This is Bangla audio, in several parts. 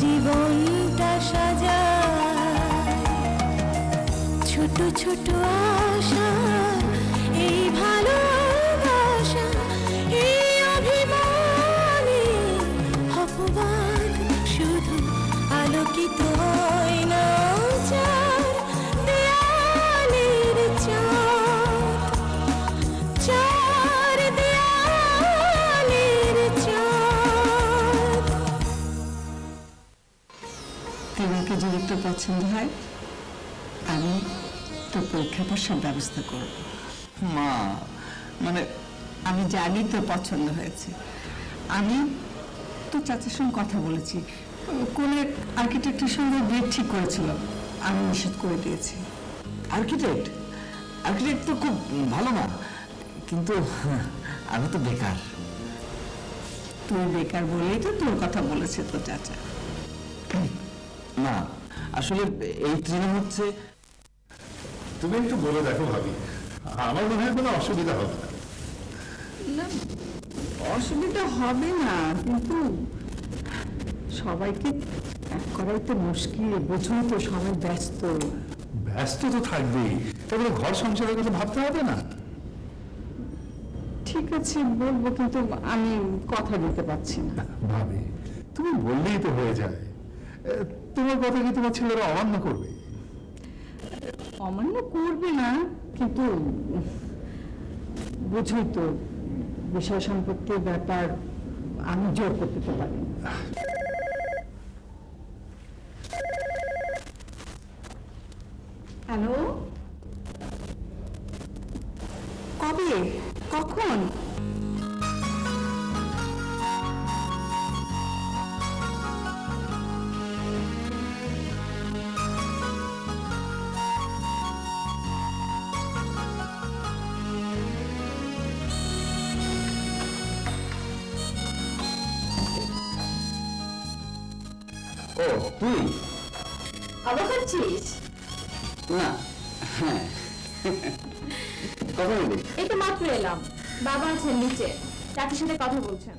জীবনটা সাজা ছোট ছোট আশা যদি একটু পছন্দ হয় আমি তো পরীক্ষা বসার ব্যবস্থা করব। মা মানে আমি জানি তো পছন্দ হয়েছে। আমি তো চাচার সঙ্গে কথা বলেছি। কোন এক আর্কিটেক্টের সঙ্গে বিয়ে ঠিক করেছিল আমি নিষেধ করে দিয়েছি। আর্কিটেক্ট আর্কিটেক্ট তো খুব ভালো না কিন্তু আমি তো বেকার। তুই বেকার বলেই তো তোর কথা বলেছে তো চাচা। না আসলে এই ট্রেনে হচ্ছে তুমি একটু বলে দেখো ভাবি। আমার মনে হয় কোনো অসুবিধা হবে না। না অসুবিধা হবে না কিন্তু সবাইকে এক করাই তো মুশকিল। বোঝোই তো সবাই ব্যস্ত। ব্যস্ত তো থাকবেই। তারপরে ঘর সংসারের কথা ভাবতে হবে না। ঠিক আছে বলব কিন্তু আমি কথা দিতে পারছি না। ভাবি তুমি বললেই তো হয়ে যায়। তোমার কথা কি তোমার ছেলেরা অমান্য করবে? অমান্য করবে না, কিন্তু বুঝই তো, বিষয় সম্পত্তির ব্যাপার আমি জোর করতে পারি তুই খবর করছিস? না হ্যাঁ। কখন এলি এই তো মাত্র এলাম। বাবা আছেন নিচে। চাচির সাথে কথা বলছেন।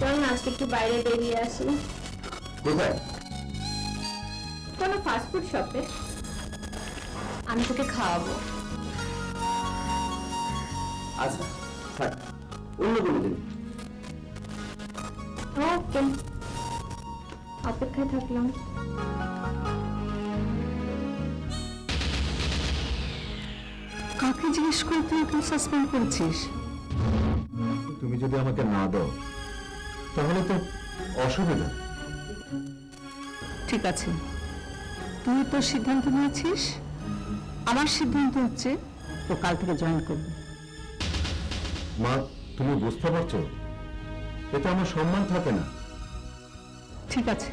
চল না আজকে একটু বাইরে বেরিয়ে আসি। কোথায়? কোনো ফাস্টফুড শপে আমি তোকে খাওয়াবো। আচ্ছা থাক। অন্য কোনো দিন। ওকে। অপেক্ষায় থাকলাম। কাকে জিজ্ঞেস করে তুই এখন সাসপেন্ড করেছিস? তুমি যদি আমাকে না দাও তাহলে তো অসুবিধা। ঠিক আছে। তুই তোর সিদ্ধান্ত নিয়েছিস? আমার সিদ্ধান্ত হচ্ছে ও কাল থেকে জয়েন করবে। মা তুমি বুঝতে পারছ? এটা আমার সম্মান থাকে না। ঠিক আছে।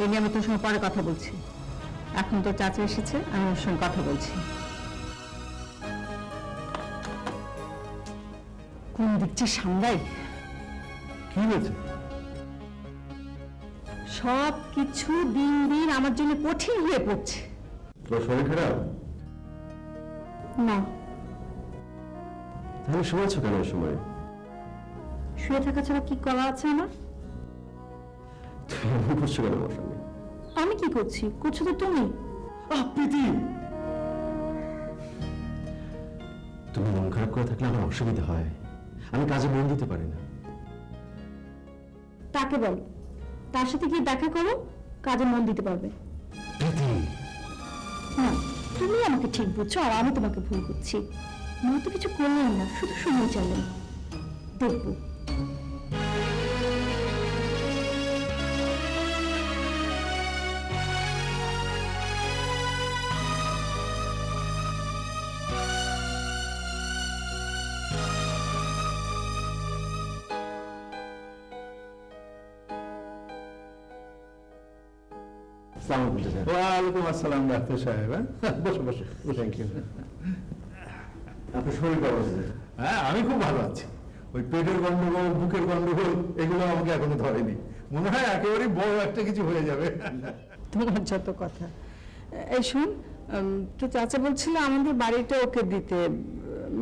এই নিয়ে আমি তোর সঙ্গে পরে কথা বলছি। এখন তোর চাচা এসেছে আমি ওর সঙ্গে কথা বলছি। কোন দিকটি সামলাই? কি হয়েছে? সব কিছু দিন দিন আমার জন্য কঠিন হয়ে পড়ছে। তোর শরীর খারাপ? না। তাহলে শুয়েছো কেন ওই সময়? শুয়ে থাকা ছাড়া কি করা আছে আমার? তুমি করছ কেন আমার সঙ্গে আমি কি করছি? করছ তো তুমি। আহ প্রীতি! তুমি মন খারাপ করে থাকলে আমার অসুবিধা হয়। আমি কাজে মন দিতে পারি না। তাকে বল। তার সাথে গিয়ে দেখা করো কাজে মন দিতে পারবে। প্রীতি! না তুমি আমাকে ঠিক বুঝছ আর আমি তোমাকে ভুল করছি মা তো কিছু করলেন না শুধু সময় চাইলেন। দেখব। ওয়ালাইকুম আসসালাম ডাক্তার সাহেব হ্যাঁ? বসো বসো। থ্যাংক ইউ আপনার শরীর কেমন আছে? হ্যাঁ আমি খুব ভালো আছি। ওই পেটের গন্ডগোল বুকের গন্ডগোল এগুলো আমাকে এখনও ধরেনি। মনে হয় একেবারেই বড় একটা কিছু হয়ে যাবে। তোমার যত কথা। এই শোন তো চাচা বলছিল আমাদের বাড়িটা ওকে দিতে।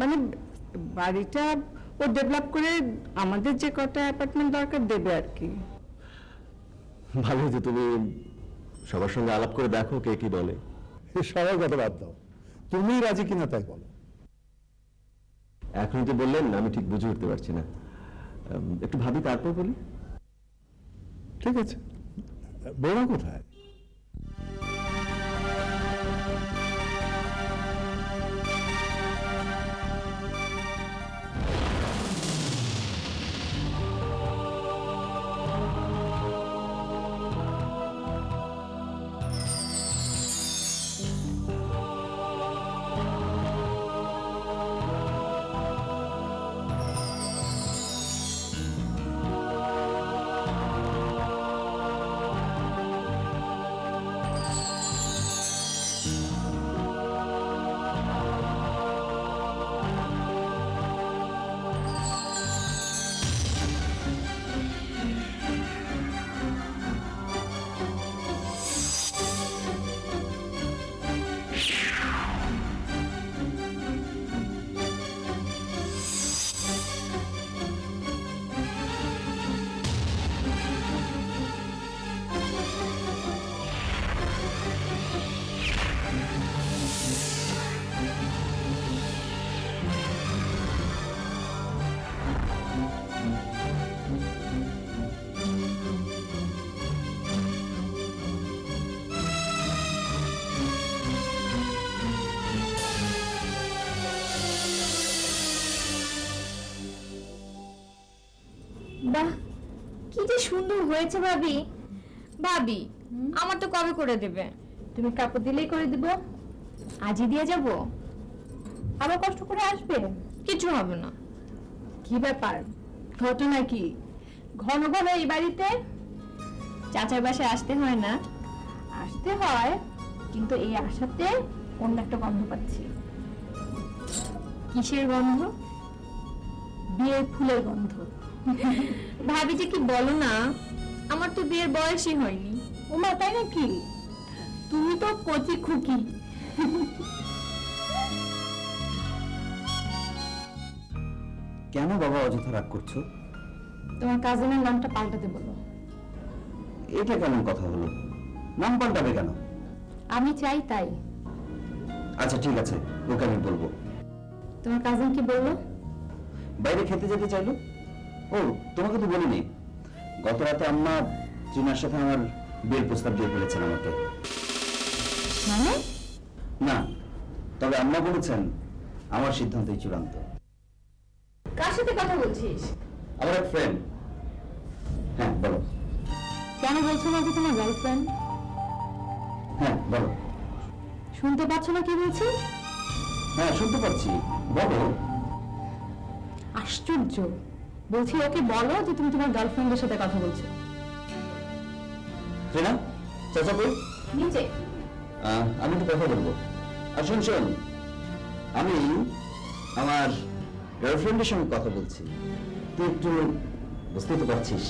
মানে বাড়িটা ও ডেভেলপ করে আমাদের যে কটা অ্যাপার্টমেন্ট দরকার দেবে আর কি। ভালো হয়েছে তুমি সবার সঙ্গে আলাপ করে দেখো কে কি বলে। সবার কথা বাদ দাও। তুমি রাজি কিনা তাই বলো। এখনই তো বললেন আমি ঠিক বুঝে উঠতে পারছি না। একটু ভাবি তারপর বলি। ঠিক আছে। বড় কোথায়? যে সুন্দর হয়েছে ভাবি ভাবি আমার তো কবে করে দেবে? তুমি কাপড় দিলেই করে দিব আজই দিয়ে যাব। আবার কষ্ট করে আসবে? কিছু হবে না। কি ব্যাপার? ঘটনা কি? ঘন ঘন এই বাড়িতে চাচার বাসায় আসতে হয় না? আসতে হয় কিন্তু এই আসাতে অন্য একটা গন্ধ পাচ্ছি। কিসের গন্ধ? বিয়ের ফুলের গন্ধ। ভাবি যে কি বলো না আমার তো বিয়ের বয়সই হয়নি। ওমা তাই নাকি? তুমি তো কচি খুকি। কেন বাবা অযথা রাগ করছ? তোমার কাজিনের নামটা পাল্টাতে বলো। এটা কেমন কথা হলো? নাম পাল্টাবে কেন? আমি চাই তাই। আচ্ছা ঠিক আছে ওকে আমি বলব। তোমার কাজিন কি বলল? বাইরে খেতে যেতে চাইলো? ও তোমাকে তো বলিনি। গত রাতে আম্মা চুনার সাথে আমার বিয়ের প্রস্তাব দিয়ে ফেলেছেন আমাকে। মানে? না তবে আম্মা বলেছেন আমার সিদ্ধান্তই চূড়ান্ত। কার সাথে কথা বলছিস? আমার এক ফ্রেন্ড হ্যাঁ বলো। কেন বলছো না যে তোমার গার্লফ্রেন্ড হ্যাঁ বলো। শুনতে পাচ্ছ না কি বলছি? হ্যাঁ শুনতে পাচ্ছি। বলো। আশ্চর্য। বলছি ওকে বলো যে তুমি তোমার গার্লফ্রেন্ডের সাথে কথা বলছো। ট্রেনা চাচা কই নিচে আমি একটু কথা বলব। আর শোন শোন আমি আমার গার্লফ্রেন্ডের সঙ্গে কথা বলছি। তুই একটু বুঝতেই তো পারছিস।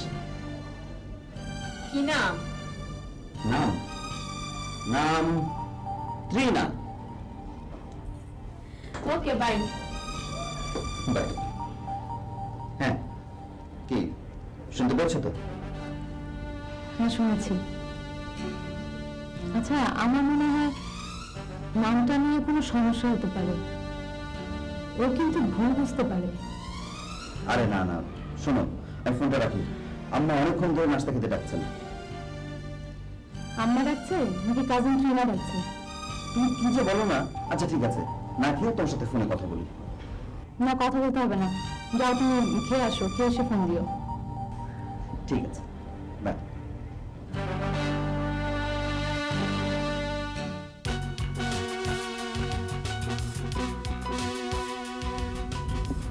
কি নাম? নাম? নাম ত্রিনা। ওকে বাই বাই শুনতে পাচ্ছ তো? হ্যাঁ শুনেছি। আচ্ছা আমার মনে হয় নামটা নিয়ে কোনো সমস্যা হতে পারে। ও কিন্তু ভুল বুঝতে পারে। আরে না না শোনো আমি ফোনটা রাখি। আম্মা অনেকক্ষণ ধরে নাস্তা খেতে ডাকছেন আম্মা ডাকছে নাকি কাজিন ট্রিনা ডাকছে? তুমি কি যে বলো না? আচ্ছা ঠিক আছে। না খেয়ে তোর সাথে ফোনে কথা বলি। না কথা বলতে হবে না। যাও তুমি খেয়ে আসো খেয়ে এসে ফোন দিও। ঠিক আছে বাই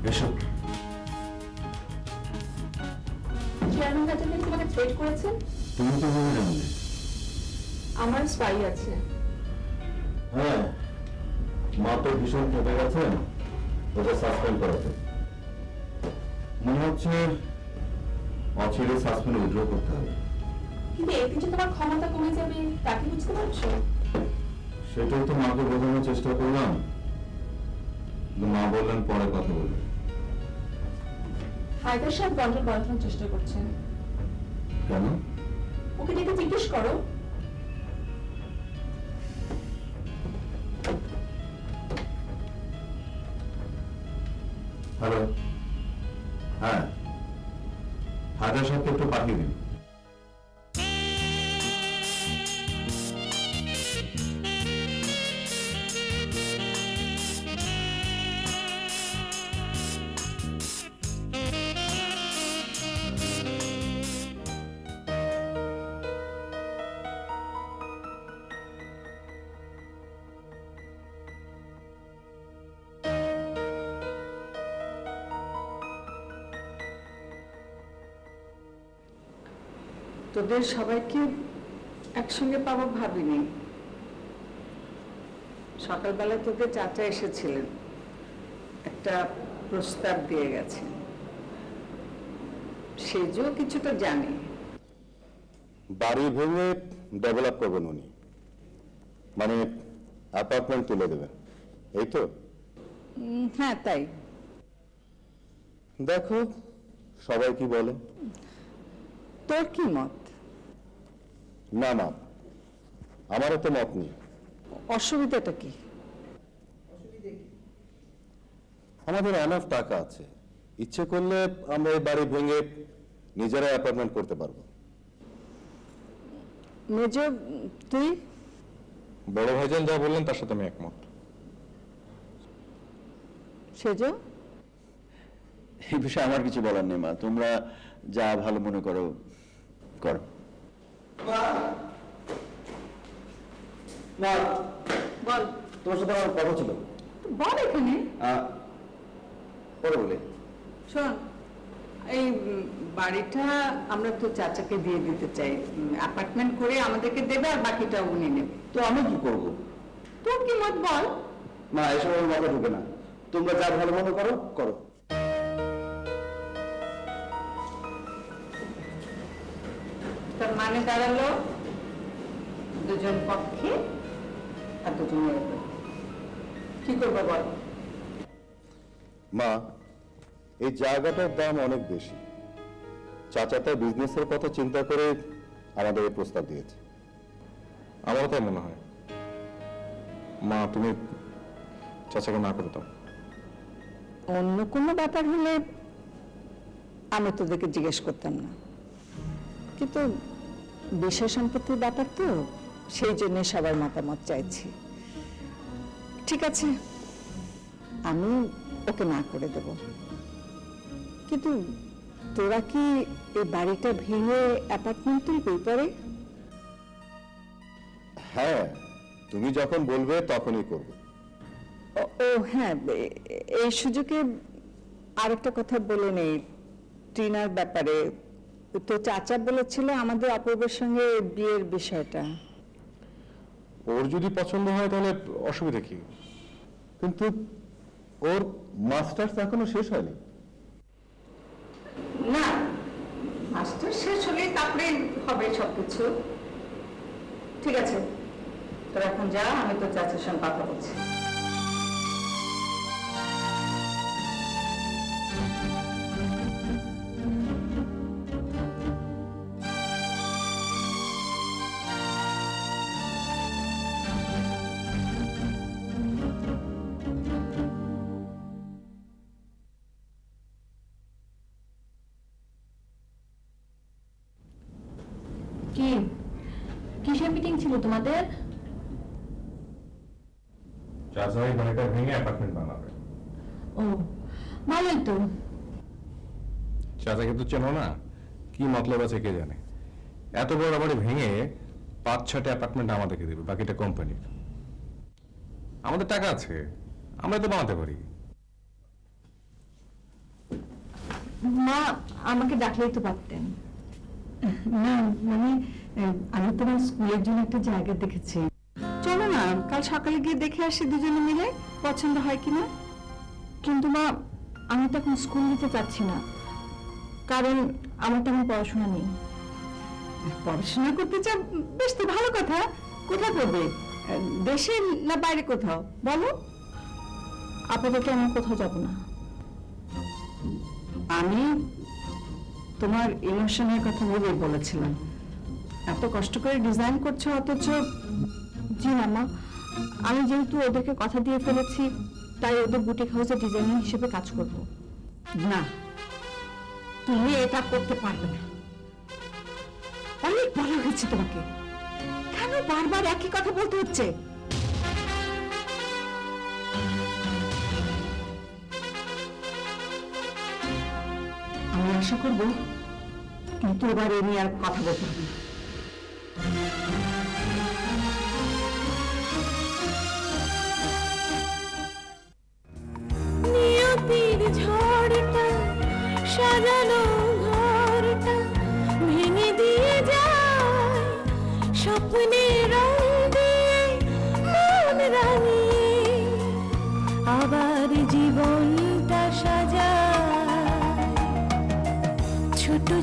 এসো। চেয়ারম্যান কাছে তোমাকে থ্রেট করেছেন? তুমি তো বলে জানলে আমার স্পাই আছে। হ্যাঁ মা তো ভীষণ খেপে গেছেন ওকে সাসপেন্ড করাতে। মনে হচ্ছে অচিরে সাসপেন্ড উইথড্র করতে হবে। কিন্তু এতে যে তোমার ক্ষমতা কমে যাবে তা কি বুঝতে পারছ? সেটাই তো মাকে বোঝানোর চেষ্টা করলাম। কিন্তু মা বললেন পরে কথা বলবে। হায়দার সাহেব কন্ট্রোল বাড়ানোর চেষ্টা করছেন। কেন? ওকে ডেকে জিজ্ঞেস করো। হ্যালো। তোদের সবাইকে একসঙ্গে পাবো ভাবিনি। সকালবেলা তোদের চাচা এসেছিলেন। একটা প্রস্তাব দিয়ে গেছে। সেজও কিছুটা জানে। বাড়ি ভেঙে ডেভেলপ করবেন উনি। মানে অ্যাপার্টমেন্ট তুলে দেবেন। এই তো? হ্যাঁ তাই। দেখো সবাই কি বলে? তোর কি মত? না না। আমারও তো মত নেই। অসুবিধাটা কি? আমাদের এনাফ টাকা আছে। ইচ্ছে করলে আমরা এই বাড়ি ভেঙে নিজেরা অ্যাপার্টমেন্ট করতে পারব। মেজ তুই? বড় ভাইজান যা বললেন তার সাথে আমি একমত। সেজ? এই বিষয়ে আমার কিছু বলার নেই মা। তোমরা যা ভালো মনে করো করো। না। বল। তোমার সাথে আমার কথা ছিল। বল এখানে। পরে বলে। শোন এই বাড়িটা আমরা তো চাচাকে দিয়ে দিতে চাই। অ্যাপার্টমেন্ট করে আমাদেরকে দেবে আর বাকিটা উনি নেবে। তো আমি কি করব? তোর কি মত বল? মা এসব আমার মাথা ঢুকে না। তোমরা যা ভালো মনে করো করো। মানে দাঁড়াল দুজন পক্ষে আর দুজন বিরুদ্ধে। কি করব বল? মা এই জায়গাটার দাম অনেক বেশি। চাচা তার বিজনেসের কথা চিন্তা করে আমাদের এই প্রস্তাব দিয়েছে। আমারও তাই মনে হয়। মা তুমি চাচাকে না করে দাও। অন্য কোনো ব্যাপার হলে আমি তোদেরকে জিজ্ঞেস করতাম না। কিন্তু বিষয় সম্পত্তির ব্যাপার তো সেই জন্য সবার মতামত চাইছি। ঠিক আছে আমি ওকে না করে দেব। কিন্তু তোরা কি এই বাড়িটা ভেঙে অ্যাপার্টমেন্ট তুলবি পরে হ্যাঁ তুমি যখন বলবে তখনই করবে। ও- হ্যাঁ এই সুযোগে আরেকটা কথা বলে নেই। টিনার ব্যাপারে তো চাচা বলেছিল আমাদের অপূর্বের সঙ্গে বিয়ের বিষয়টা। ওর যদি পছন্দ হয় তাহলে অসুবিধা কি? কিন্তু ওর মাস্টার্স এখনও শেষ হয়নি। না মাস্টার শেষ হলেই তারপরে হবে সবকিছু। ঠিক আছে তোর এখন যা আমি তো চাচার সঙ্গে কথা বলছি। কিসের মিটিং ছিল তোমাদের? চাচা এই বাড়িটা ভেঙে অ্যাপার্টমেন্ট বানাবে। ও ভালোই তো। চাচাকে তো চেনো না? কি মতলব আছে কে জানে? এত বড় বাড়ি ভেঙে পাঁচ ছটা অ্যাপার্টমেন্ট আমাদেরকে দেবে বাকিটা কোম্পানির আমাদের টাকা আছে আমরা তো বানাতে পারি। মা আমাকে ডাকলেই তো পারতেন। না মানে আমি তোমার স্কুলের জন্য একটা জায়গা দেখেছি। চলো না কাল সকালে গিয়ে দেখে আসি দুজনে মিলে পছন্দ হয় কিনা? কিন্তু মা আমি তো এখন স্কুল দিতে চাচ্ছি না। কারণ আমার তেমন পড়াশোনা নেই। পড়াশোনা করতে চাও? বেশ তো ভালো কথা। কোথায় করবে দেশে না বাইরে কোথাও? বলো। আপাতত আমি কোথাও যাব না। আমি তোমার ইমোশনের কথা ভেবে বলেছিলাম। এত কষ্ট করে ডিজাইন করছ অথচ, জি না মা। আমি যেহেতু ওদেরকে কথা দিয়ে ফেলেছি, তাই ওদের বুটিক হাউসে ডিজাইনার হিসেবে কাজ করব। না, তুমি এটা করতে পারবে না। অনেক বলা হয়েছে তোমাকে। কেন বারবার একই কথা বলতে হচ্ছে? আমি আশা করব, কিন্তু এবার এ নিয়ে আর কথা বলতে হবে না।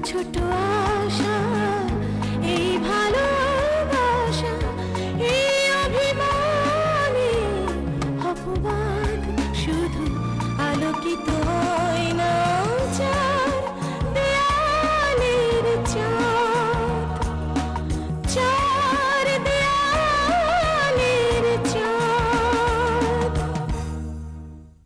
ছোট